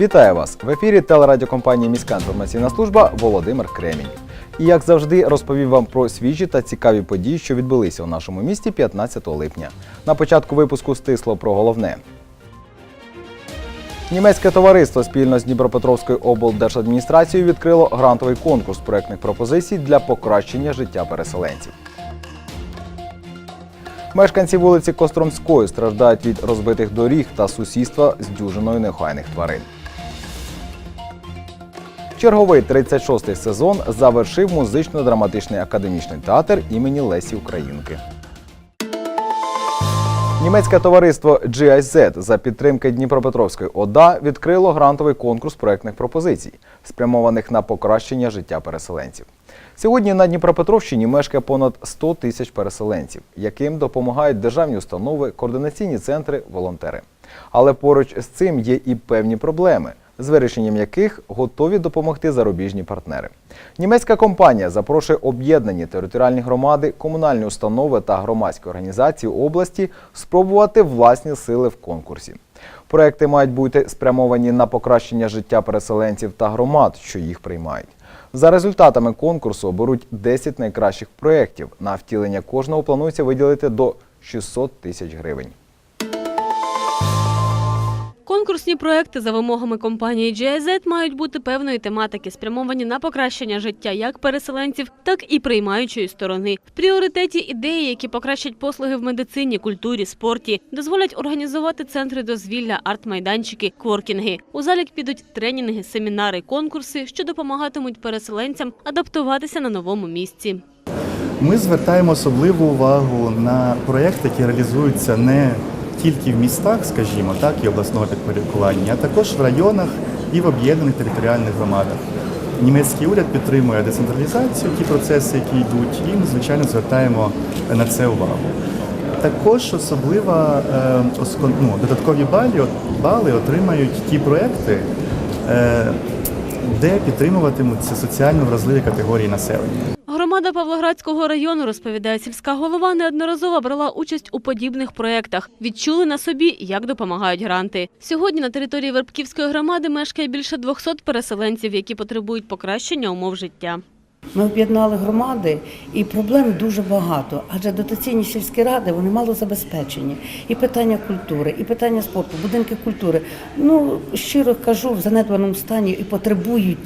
Вітаю вас! В ефірі телерадіокомпанії Міська інформаційна служба Володимир Кремінь. І як завжди, розповів вам про свіжі та цікаві події, що відбулися у нашому місті 15 липня. На початку випуску стисло про головне. Німецьке товариство спільно з Дніпропетровською облдержадміністрацією відкрило грантовий конкурс проектних пропозицій для покращення життя переселенців. Мешканці вулиці Костромської страждають від розбитих доріг та сусідства з дюжиною неохайних тварин. Черговий 36-й сезон завершив музично-драматичний академічний театр імені Лесі Українки. Німецьке товариство GIZ за підтримки Дніпропетровської ОДА відкрило грантовий конкурс проектних пропозицій, спрямованих на покращення життя переселенців. Сьогодні на Дніпропетровщині мешкає понад 100 тисяч переселенців, яким допомагають державні установи, координаційні центри, волонтери. Але поруч з цим є і певні проблеми, з вирішенням яких готові допомогти зарубіжні партнери. Німецька компанія запрошує об'єднані територіальні громади, комунальні установи та громадські організації області спробувати власні сили в конкурсі. Проекти мають бути спрямовані на покращення життя переселенців та громад, що їх приймають. За результатами конкурсу оберуть 10 найкращих проєктів. На втілення кожного планується виділити до 600 тисяч гривень. Конкурсні проекти за вимогами компанії GIZ мають бути певної тематики, спрямовані на покращення життя як переселенців, так і приймаючої сторони. В пріоритеті ідеї, які покращать послуги в медицині, культурі, спорті, дозволять організувати центри дозвілля, арт-майданчики, кворкінги. У залік підуть тренінги, семінари, конкурси, що допомагатимуть переселенцям адаптуватися на новому місці. Ми звертаємо особливу увагу на проєкти, які реалізуються не тільки в містах, скажімо, так, і обласного підпорядкування, а також в районах і в об'єднаних територіальних громадах. Німецький уряд підтримує децентралізацію, ті процеси, які йдуть, і ми, звичайно, звертаємо на це увагу. Також особливо е, ну, додаткові бали, бали отримають ті проекти, е, де підтримуватимуться соціально вразливі категорії населення. Громада Павлоградського району, розповідає сільська голова, неодноразово брала участь у подібних проєктах. Відчули на собі, як допомагають гранти. Сьогодні на території Вербківської громади мешкає більше 200 переселенців, які потребують покращення умов життя. Ми об'єднали громади, і проблем дуже багато. Адже дотаційні сільські ради вони мало забезпечені. І питання культури, і питання спорту, будинки культури. Ну щиро кажу, в занедбаному стані і потребують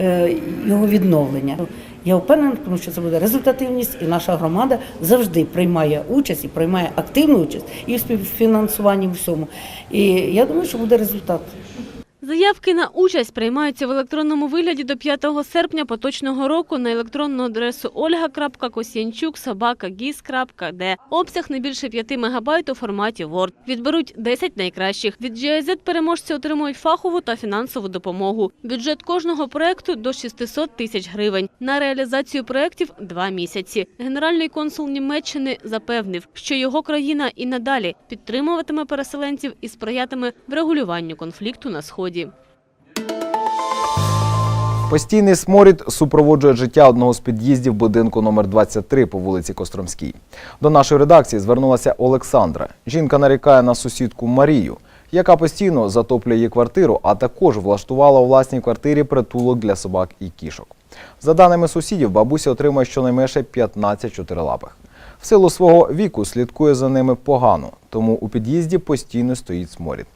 е, його відновлення. Я впевнена, тому що це буде результативність, і наша громада завжди приймає участь і приймає активну участь і в співфінансуванні в всьому. І я думаю, що буде результат. Заявки на участь приймаються в електронному вигляді до 5 серпня поточного року на електронну адресу olga.kosyanchuk.sobaka.gis.de. Обсяг не більше 5 мегабайт у форматі Word. Відберуть 10 найкращих. Від GIZ переможці отримують фахову та фінансову допомогу. Бюджет кожного проекту до 600 тисяч гривень. На реалізацію проєктів – два місяці. Генеральний консул Німеччини запевнив, що його країна і надалі підтримуватиме переселенців і сприятиме врегулюванню конфлікту на Сході. Постійний сморід супроводжує життя одного з під'їздів будинку номер 23 по вулиці Костромській. До нашої редакції звернулася Олександра. Жінка нарікає на сусідку Марію, яка постійно затоплює її квартиру, а також влаштувала у власній квартирі притулок для собак і кішок. За даними сусідів, бабуся отримує щонайменше 15 чотирилапих. В силу свого віку слідкує за ними погано, тому у під'їзді постійно стоїть сморід.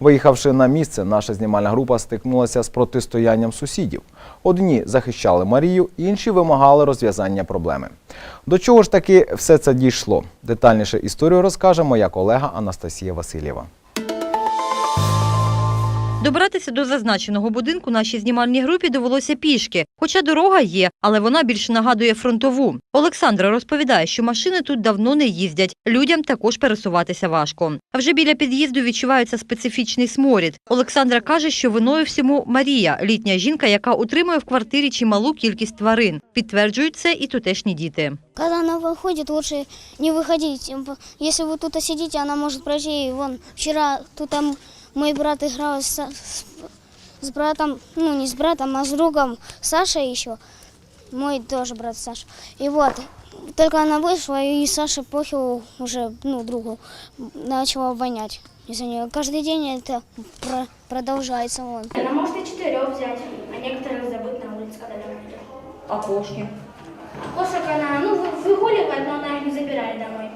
Виїхавши на місце, наша знімальна група стикнулася з протистоянням сусідів. Одні захищали Марію, інші вимагали розв'язання проблеми. До чого ж таки все це дійшло? Детальніше історію розкаже моя колега Анастасія Васильєва. Добратися до зазначеного будинку нашій знімальній групі довелося пішки, хоча дорога є, але вона більше нагадує фронтову. Олександра розповідає, що машини тут давно не їздять, людям також пересуватися важко. А вже біля під'їзду відчувається специфічний сморід. Олександра каже, що виною всьому Марія, літня жінка, яка утримує в квартирі чималу кількість тварин. Підтверджують це і тутешні діти. Когда она выходит, лучше не выходить. Если вы тут сидите, она может пройти. И Вон, вчера тут там Мой брат играл с, с- с братом, ну не с братом, а с другом Сашей еще. Мой тоже брат Саша. И вот, только она вышла, и Саша похил уже, ну, другу, начала вонять из-за нее. Каждый день это про- продолжается он. Она может и четырех взять, а некоторых забыть на улице, когда домой идет. А кошки? Кошек она, ну, вы- выгуливает, но она их не забирает домой.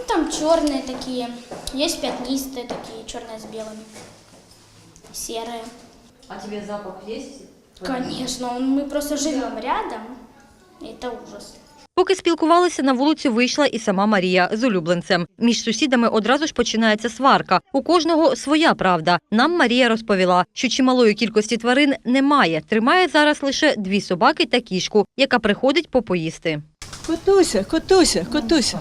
Ну, там черные такие, есть пятнистые такие, черные с белыми, серые. А тебе запах есть? Конечно, он- мы просто живем рядом, и это ужас. Поки спілкувалися, на вулицю вийшла і сама Марія з улюбленцем. Між сусідами одразу ж починається сварка. У кожного своя правда. Нам Марія розповіла, що чималої кількості тварин немає. Тримає зараз лише дві собаки та кішку, яка приходить попоїсти. Котуся, котуся, котуся.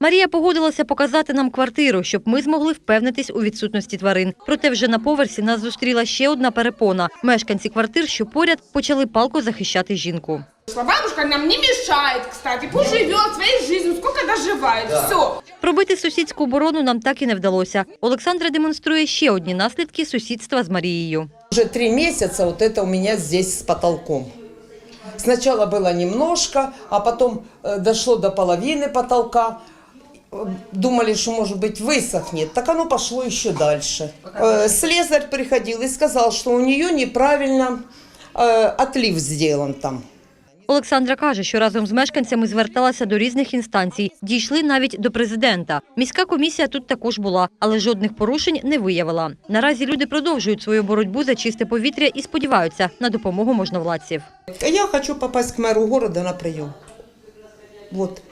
Марія погодилася показати нам квартиру, щоб ми змогли впевнитись у відсутності тварин. Проте вже на поверсі нас зустріла ще одна перепона. Мешканці квартир, що поряд, почали палко захищати жінку. Бабушка нам не мешает, кстати. Пусть живет своей жизнью, сколько доживает. Все. Пробити сусідську оборону нам так і не вдалося. Олександра демонструє ще одні наслідки сусідства з Марією. Уже три месяца вот это у меня здесь с потолком. Сначала было немножко, а потом э, дошло до половины потолка. Э, Думали, что, может быть, высохнет. Так оно пошло еще дальше. Э, Слесарь приходил и сказал, что у нее неправильно э, отлив сделан там. Олександра каже, що разом з мешканцями зверталася до різних інстанцій. Дійшли навіть до президента. Міська комісія тут також була, але жодних порушень не виявила. Наразі люди продовжують свою боротьбу за чисте повітря і сподіваються на допомогу можновладців. А Я хочу попасть к мэру города на прием. Вот.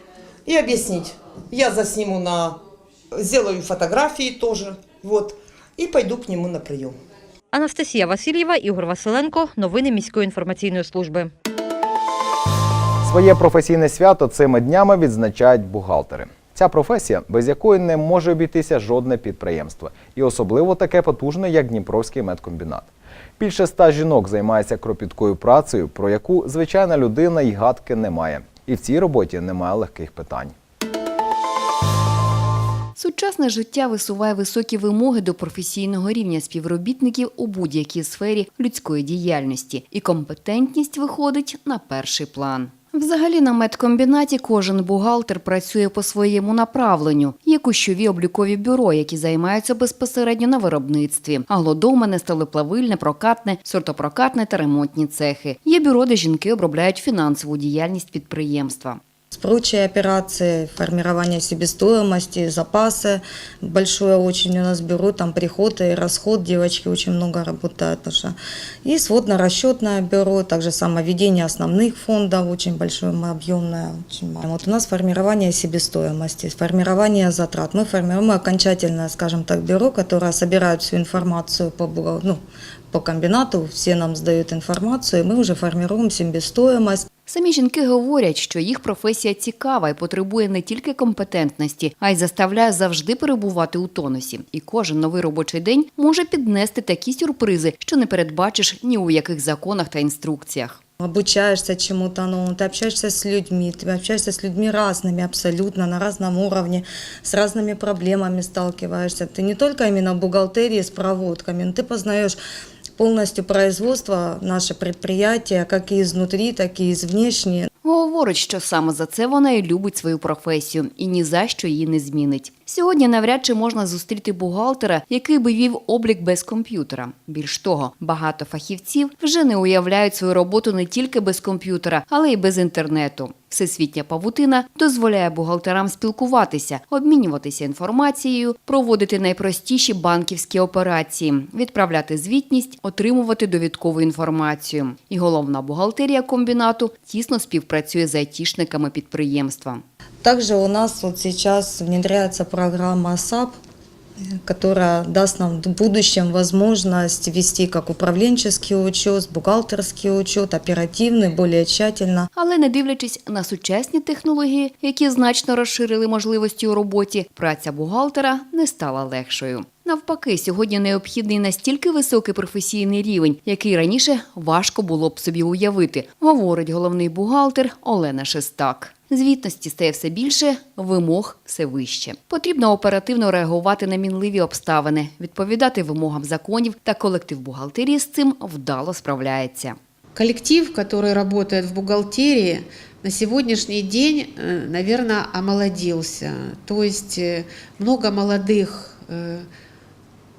И объяснить. Я засниму на... Сделаю фотографии тоже. Вот. И пойду к нему на прием. Анастасія Васильєва, Ігор Василенко. Новини міської інформаційної служби. Своє професійне свято цими днями відзначають бухгалтери. Ця професія, без якої не може обійтися жодне підприємство, і особливо таке потужне, як Дніпровський медкомбінат. Більше ста жінок займається кропіткою працею, про яку звичайна людина й гадки не має. І в цій роботі немає легких питань. Сучасне життя висуває високі вимоги до професійного рівня співробітників у будь-якій сфері людської діяльності, і компетентність виходить на перший план. Взагалі на медкомбінаті кожен бухгалтер працює по своєму направленню. Є кущові облікові бюро, які займаються безпосередньо на виробництві, аглодомене, стелеплавильне, прокатне, сортопрокатне та ремонтні цехи. Є бюро, де жінки обробляють фінансову діяльність підприємства. Прочие операции, формирование себестоимости, запасы, большое очень у нас бюро, там приход и расход, девочки очень много работают. что И сводно-расчетное бюро, также самоведение основных фондов, очень большое, объемное. Очень. Вот у нас формирование себестоимости, формирование затрат. Мы формируем окончательное, скажем так, бюро, которое собирает всю информацию по, ну, по комбинату, все нам сдают информацию, и мы уже формируем себестоимость. Самі жінки говорять, що їх професія цікава і потребує не тільки компетентності, а й заставляє завжди перебувати у тонусі. І кожен новий робочий день може піднести такі сюрпризи, що не передбачиш ні у яких законах та інструкціях. обучаешься чему-то новому, ты общаешься с людьми, ты общаешься с людьми разными абсолютно, на разном уровне, с разными проблемами сталкиваешься. Ты не только именно в бухгалтерии с проводками, но ты познаешь полностью производство, наше предприятие, как и изнутри, так и из внешне. Говорить, що саме за це вона і любить свою професію і ні за що її не змінить. Сьогодні навряд чи можна зустріти бухгалтера, який би вів облік без комп'ютера. Більш того, багато фахівців вже не уявляють свою роботу не тільки без комп'ютера, але й без інтернету. Всесвітня павутина дозволяє бухгалтерам спілкуватися, обмінюватися інформацією, проводити найпростіші банківські операції, відправляти звітність, отримувати довідкову інформацію. І головна бухгалтерія комбінату тісно співпрацює з айтішниками підприємства. Также у нас вот сейчас внедряется программа САП, которая даст нам в будущем возможность вести как управленческий учет, бухгалтерский учет, оперативный, более тщательно. Але не дивлячись на сучасні технології, які значно розширили можливості у роботі, праця бухгалтера не стала легшою. Навпаки, сьогодні необхідний настільки високий професійний рівень, який раніше важко було б собі уявити, говорить головний бухгалтер Олена Шестак. Звітності стає все більше, вимог все вище. Потрібно оперативно реагувати на мінливі обставини, відповідати вимогам законів, та колектив бухгалтерії з цим вдало справляється. Коллектив, который работает в бухгалтерии, на сегодняшний день, наверное, омолодился. То есть э, много молодых э,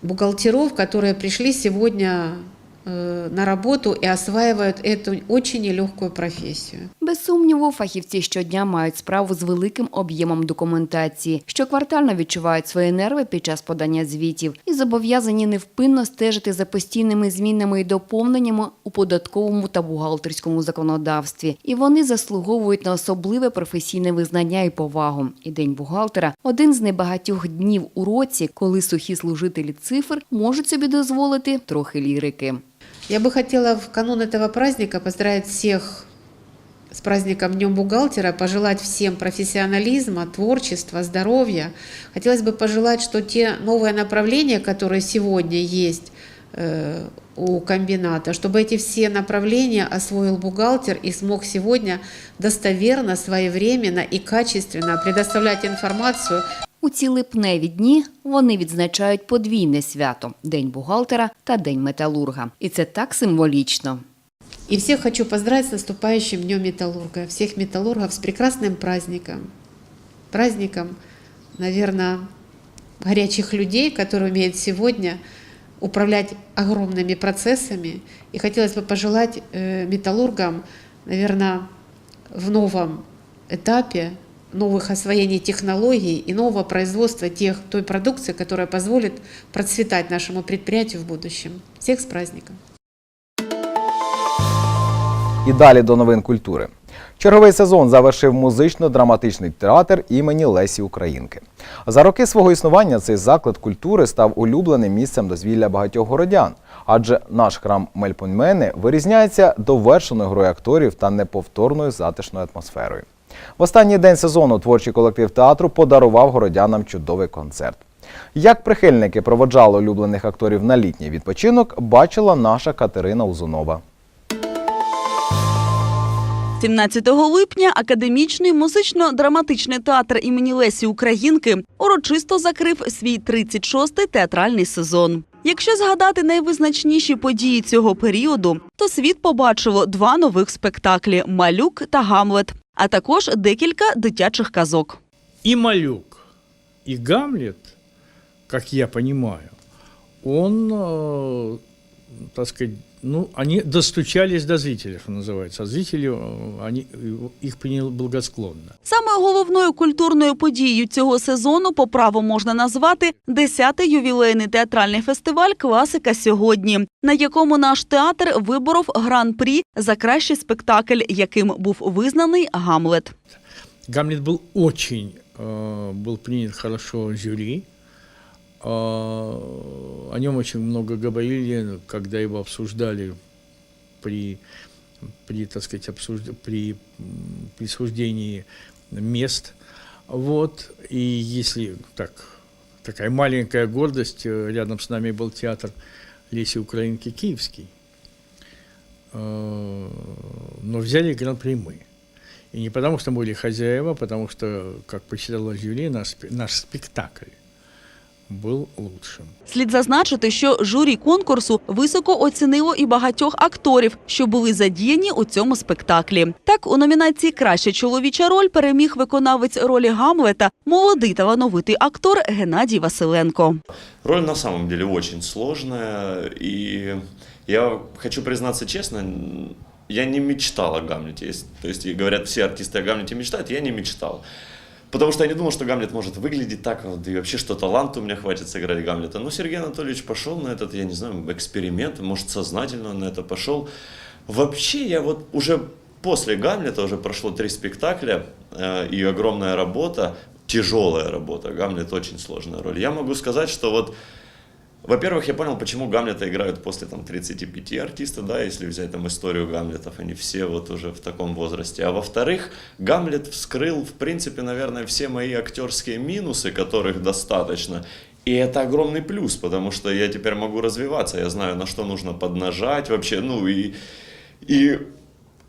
бухгалтеров, которые пришли сегодня э, на работу и осваивают эту очень нелегкую профессию. Без сумніву, фахівці щодня мають справу з великим об'ємом документації, щоквартально відчувають свої нерви під час подання звітів і зобов'язані невпинно стежити за постійними змінами і доповненнями у податковому та бухгалтерському законодавстві. І вони заслуговують на особливе професійне визнання і повагу. І день бухгалтера один з небагатьох днів у році, коли сухі служителі цифр можуть собі дозволити трохи лірики. Я бы хотела в канун этого праздника поздравить всех с праздником Днем бухгалтера, пожелать всем профессионализма, творчества, здоровья. Хотелось бы пожелать, что те новые направления, которые сегодня есть э, у комбината, чтобы эти все направления освоил бухгалтер и смог сегодня достоверно, своевременно и качественно предоставлять информацию У ці липневі дні вони відзначають подвійне свято День бухгалтера та День металурга. І це так символічно. И всех хочу поздравить с наступающим Днем Металлурга. Всех металлургов с прекрасным праздником. Праздником, наверное, горячих людей, которые умеют сегодня управлять огромными процессами. И хотелось бы пожелать э, металлургам, наверное, в новом этапе новых освоений технологий и нового производства тех, той продукции, которая позволит процветать нашему предприятию в будущем. Всех с праздником! І далі до новин культури. Черговий сезон завершив музично-драматичний театр імені Лесі Українки. За роки свого існування цей заклад культури став улюбленим місцем дозвілля багатьох городян, адже наш храм Мельпоньмени вирізняється довершеною грою акторів та неповторною затишною атмосферою. В останній день сезону творчий колектив театру подарував городянам чудовий концерт. Як прихильники проводжали улюблених акторів на літній відпочинок, бачила наша Катерина Узунова. 17 липня академічний музично-драматичний театр імені Лесі Українки урочисто закрив свій 36-й театральний сезон. Якщо згадати найвизначніші події цього періоду, то світ побачило два нових спектаклі Малюк та Гамлет, а також декілька дитячих казок. І Малюк, і Гамлет, як я понимаю, он, э, так сказать, ну, они достучались до зрителей, что называется. А зрители, э, они, их приняли благосклонно. Саме головною культурною подією цього сезону по праву можна назвати 10-й ювілейний театральний фестиваль Класика сьогодні, на якому наш театр виборов гран-прі за кращий спектакль, яким був визнаний Гамлет. Гамлет был очень, э, был принят хорошо жюри. Э, о нем очень много говорили, когда его обсуждали при, при так сказать, обсужд... при присуждении мест. Вот. И если так, такая маленькая гордость, э, рядом с нами был театр Леси Украинки Киевский. Э, Но взяли гран-при мы. И не потому, что мы были хозяева, а потому что, как посчитала жюри, наш, наш спектакль был лучшим. Слід зазначити, що журі конкурсу високо оцінило і багатьох акторів, що були задіяні у цьому спектаклі. Так, у номінації Краща чоловіча роль переміг виконавець ролі Гамлета, молодий талановитий актор Геннадій Василенко. Роль на самом деле очень сложная, и я хочу признаться честно, я не мечтал о Гамлете. То есть говорят, все артисты о Гамлете мечтают, я не мечтал. Потому что я не думал, что Гамлет может выглядеть так, вот, и вообще, что таланта у меня хватит сыграть Гамлета. Но Сергей Анатольевич пошел на этот, я не знаю, эксперимент, может, сознательно он на это пошел. Вообще, я вот уже после Гамлета, уже прошло три спектакля, э, и огромная работа, тяжелая работа. Гамлет очень сложная роль. Я могу сказать, что вот во-первых, я понял, почему Гамлета играют после там, 35 артистов, да, если взять там историю Гамлетов, они все вот уже в таком возрасте. А во-вторых, Гамлет вскрыл, в принципе, наверное, все мои актерские минусы, которых достаточно. И это огромный плюс, потому что я теперь могу развиваться, я знаю, на что нужно поднажать вообще, ну и, и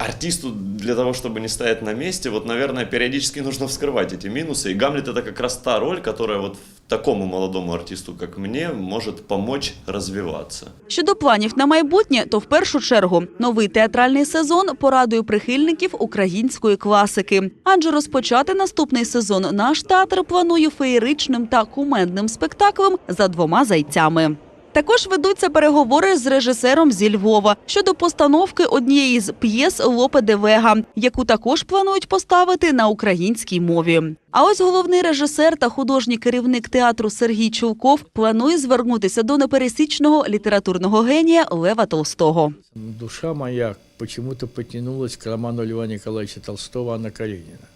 артисту для того, чтобы не стоять на месте, вот, наверное, периодически нужно вскрывать эти минусы. И Гамлет это как раз та роль, которая вот такому молодому артисту, как мне, может помочь развиваться. Щодо планів на майбутнє, то в першу чергу новий театральний сезон порадує прихильників української класики. Адже розпочати наступний сезон наш театр планує феєричним та кумедним спектаклем за двома зайцями. Також ведуться переговори з режисером зі Львова щодо постановки однієї з п'єс Лопе де Вега, яку також планують поставити на українській мові. А ось головний режисер та художній керівник театру Сергій Чулков планує звернутися до непересічного літературного генія Лева Толстого. Душа моя почему-то потянулась к роману Льва Николаевича Толстого «Анна Каренина».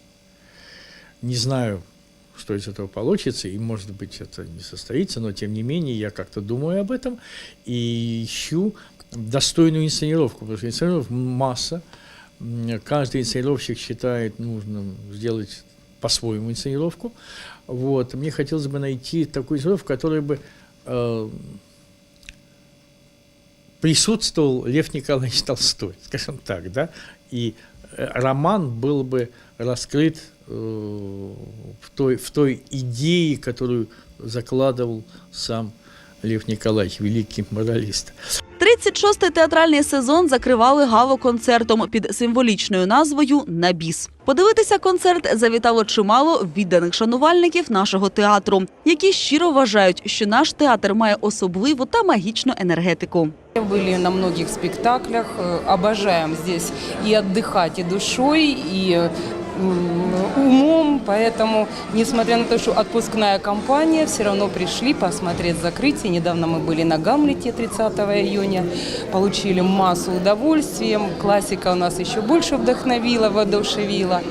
Не знаю, что из этого получится, и, может быть, это не состоится, но, тем не менее, я как-то думаю об этом и ищу достойную инсценировку, потому что инсценировок масса. Каждый инсценировщик считает нужным сделать по-своему инсценировку. Вот. Мне хотелось бы найти такую инсценировку, которая бы э, присутствовал Лев Николаевич Толстой, скажем так, да, и э, роман был бы раскрыт в той, в той идее, которую закладывал сам Лев Николаевич, великий моралист. 36-й театральний сезон закривали гало-концертом під символічною назвою «На біс». Подивитися концерт завітало чимало відданих шанувальників нашого театру, які щиро вважають, що наш театр має особливу та магічну енергетику. Были на многих спектаклях, э, обожаем здесь и отдыхать и душой, и м, умом, поэтому, несмотря на то, что отпускная кампания, все равно пришли посмотреть закрытие. Недавно мы были на Гамлете 30 июня, получили массу удовольствия, классика у нас еще больше вдохновила, воодушевила,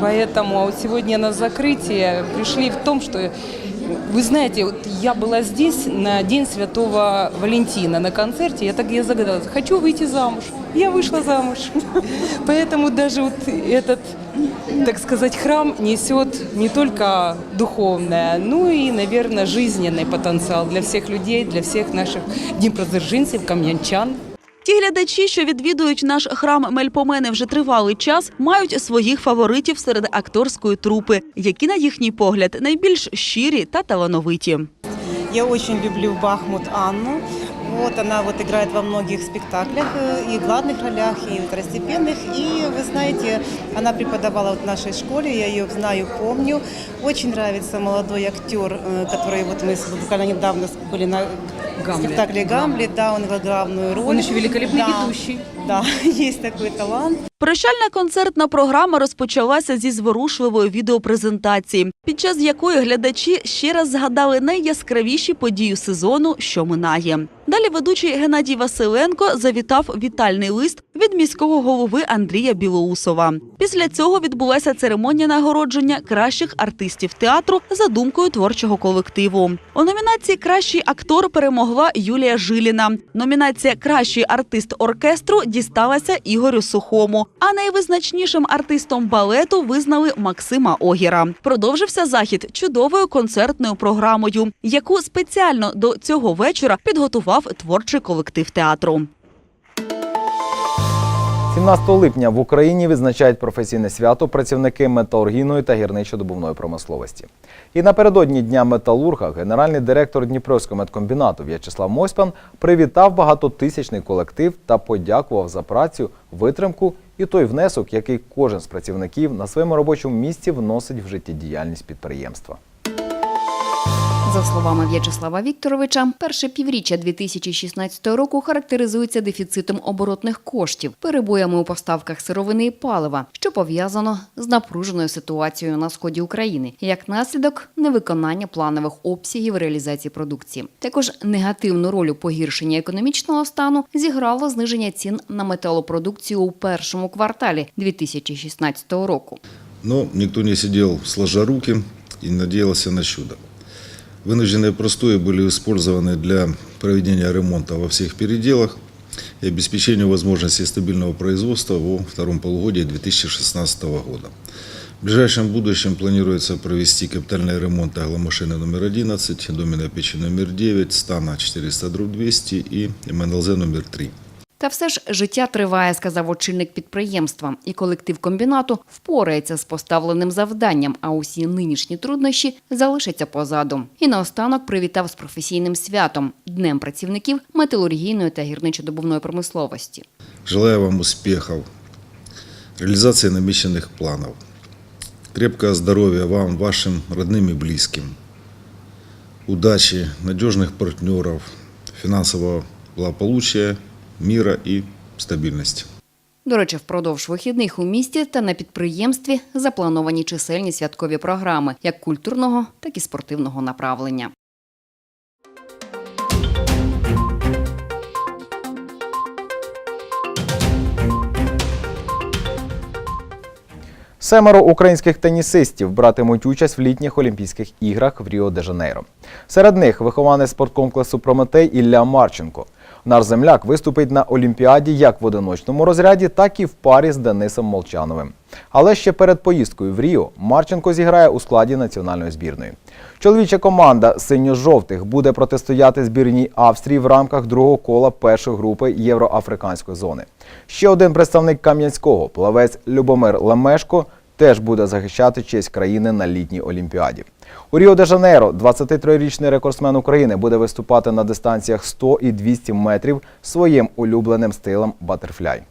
поэтому а вот сегодня на закрытие пришли в том, что вы знаете, вот я была здесь на День Святого Валентина на концерте, я так я загадала, хочу выйти замуж. Я вышла замуж. Поэтому даже вот этот, так сказать, храм несет не только духовное, но и, наверное, жизненный потенциал для всех людей, для всех наших днепродзержинцев, кам'янчан. Ті глядачі, що відвідують наш храм Мельпомени вже тривалий час, мають своїх фаворитів серед акторської трупи, які, на їхній погляд, найбільш щирі та талановиті. Я очень люблю Бахмут Анну. Вот она вот играет во многих спектаклях, э, и главных ролях, и второстепенных. И вы знаете, она преподавала вот в нашей школе, я ее знаю, помню. Очень нравится молодой актер, э, который вот мы с- буквально недавно были на Гамлет. спектакле Гамлет, да, он играл главную роль. Он еще великолепный Да, ведущий. Да, есть такой талант. Прощальна концертна програма розпочалася зі зворушливої відеопрезентації, під час якої глядачі ще раз згадали найяскравіші події сезону, що минає. Далі ведучий Геннадій Василенко завітав вітальний лист від міського голови Андрія Білоусова. Після цього відбулася церемонія нагородження кращих артистів театру за думкою творчого колективу. У номінації Кращий актор перемогла Юлія Жиліна. Номінація Кращий артист оркестру дісталася Ігорю Сухому. А найвизначнішим артистом балету визнали Максима Огіра. Продовжився захід чудовою концертною програмою, яку спеціально до цього вечора підготував творчий колектив театру. 17 липня в Україні відзначають професійне свято працівники металургійної та гірничо-добувної промисловості. І напередодні Дня металурга генеральний директор Дніпровського медкомбінату В'ячеслав Мосьпан привітав багатотисячний колектив та подякував за працю, витримку і той внесок, який кожен з працівників на своєму робочому місці вносить в життєдіяльність підприємства. За словами В'ячеслава Вікторовича, перше півріччя 2016 року характеризується дефіцитом оборотних коштів, перебоями у поставках сировини і палива, що пов'язано з напруженою ситуацією на сході України, як наслідок невиконання планових обсягів реалізації продукції. Також негативну роль у погіршенні економічного стану зіграло зниження цін на металопродукцію у першому кварталі 2016 року. Но никто не сидел сложа руки и не надеялся на чудо. Вынужденные простои были использованы для проведения ремонта во всех переделах и обеспечения возможности стабильного производства во втором полугодии 2016 года. В ближайшем будущем планируется провести капитальный ремонт агломашины номер 11, доменной печи номер 9, стана 400 200 и МНЛЗ номер 3. Та все ж життя триває, сказав очільник підприємства, і колектив комбінату впорається з поставленим завданням, а усі нинішні труднощі залишаться позаду. І наостанок привітав з професійним святом Днем працівників металургійної та гірничодобувної промисловості. Желаю вам успехов, реализации намеченных планов, крепкого здоровья вам, вашим родным и близким, удачи, надежных партнеров, финансового благополучия, мира и стабильности. До речі, впродовж вихідних у місті та на підприємстві заплановані чисельні святкові програми як культурного, так і спортивного направлення. Семеро українських тенісистів братимуть участь в літніх Олімпійських іграх в Ріо-де-Жанейро. Серед них вихованець спорткомплексу Прометей Ілля Марченко. Наш земляк виступить на Олімпіаді як в одиночному розряді, так і в парі з Денисом Молчановим. Але ще перед поїздкою в Ріо Марченко зіграє у складі національної збірної. Чоловіча команда синьо-жовтих буде протистояти збірній Австрії в рамках другого кола першої групи Євроафриканської зони. Ще один представник Кам'янського, плавець Любомир Лемешко, теж буде захищати честь країни на літній олімпіаді. У Ріо-де-Жанейро 23-річний рекордсмен України буде виступати на дистанціях 100 і 200 метрів своїм улюбленим стилем батерфляй.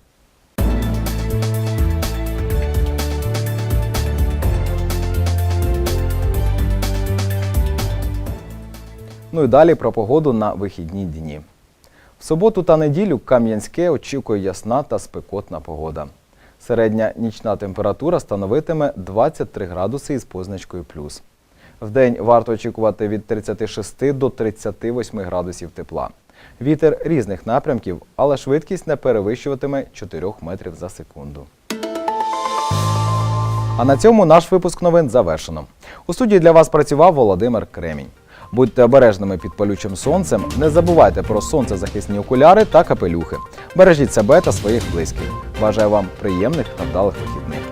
Ну і далі про погоду на вихідні дні. В суботу та неділю Кам'янське очікує ясна та спекотна погода. Середня нічна температура становитиме 23 градуси із позначкою плюс. Вдень варто очікувати від 36 до 38 градусів тепла. Вітер різних напрямків, але швидкість не перевищуватиме 4 метрів за секунду. А на цьому наш випуск новин завершено. У студії для вас працював Володимир Кремінь. Будьте обережними під палючим сонцем, не забувайте про сонцезахисні окуляри та капелюхи. Бережіть себе та своїх близьких. Бажаю вам приємних та вдалих вихідних.